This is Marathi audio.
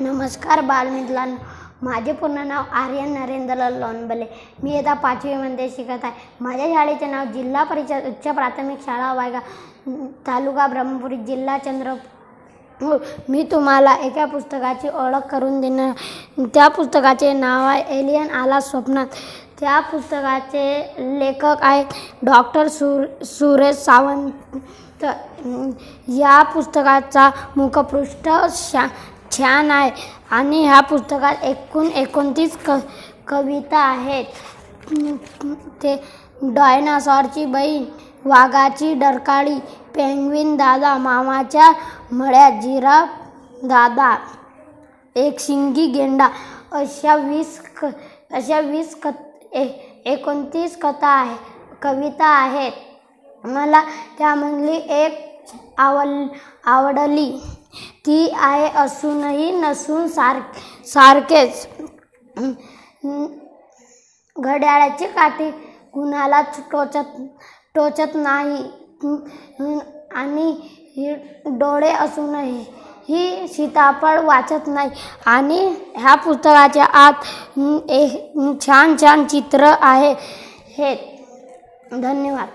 नमस्कार बालमित्रांनो माझे पूर्ण नाव आर्यन नरेंद्र लोणबले. मी येता पाचवीमध्ये शिकत आहे. माझ्या शाळेचे नाव जिल्हा परिषद उच्च प्राथमिक शाळा वायगा तालुका ब्रह्मपुरी जिल्हा चंद्रपूर. मी तुम्हाला एका पुस्तकाची ओळख करून देणार. त्या पुस्तकाचे नाव आहे एलियन आला स्वप्नात. त्या पुस्तकाचे लेखक आहेत डॉक्टर सुर सुरेश सावंत. या पुस्तकाचा मुखपृष्ठ शा छान आहे. आणि ह्या पुस्तकात एकूण एकोणतीस क कविता आहेत. ते डायनासॉरची बहीण वाघाची डरकाळी पेंग्विन दादा मामाच्या मळ्यात जिराफ दादा एक शिंगी गेंडा अशा वीस क अशा वीस क ए एकोणतीस कथा आहे कविता आहेत. मला त्यामधली एक आवड आवडली. ती आहे असूनही नसून सार सारखेच. घड्याळाची काठी कुणाला टोचत टोचत नाही. आणि ही डोळे असूनही ही सीताफळ वाचत नाही. आणि ह्या पुस्तकाच्या आत एक छान छान चित्र आहे. हे. धन्यवाद.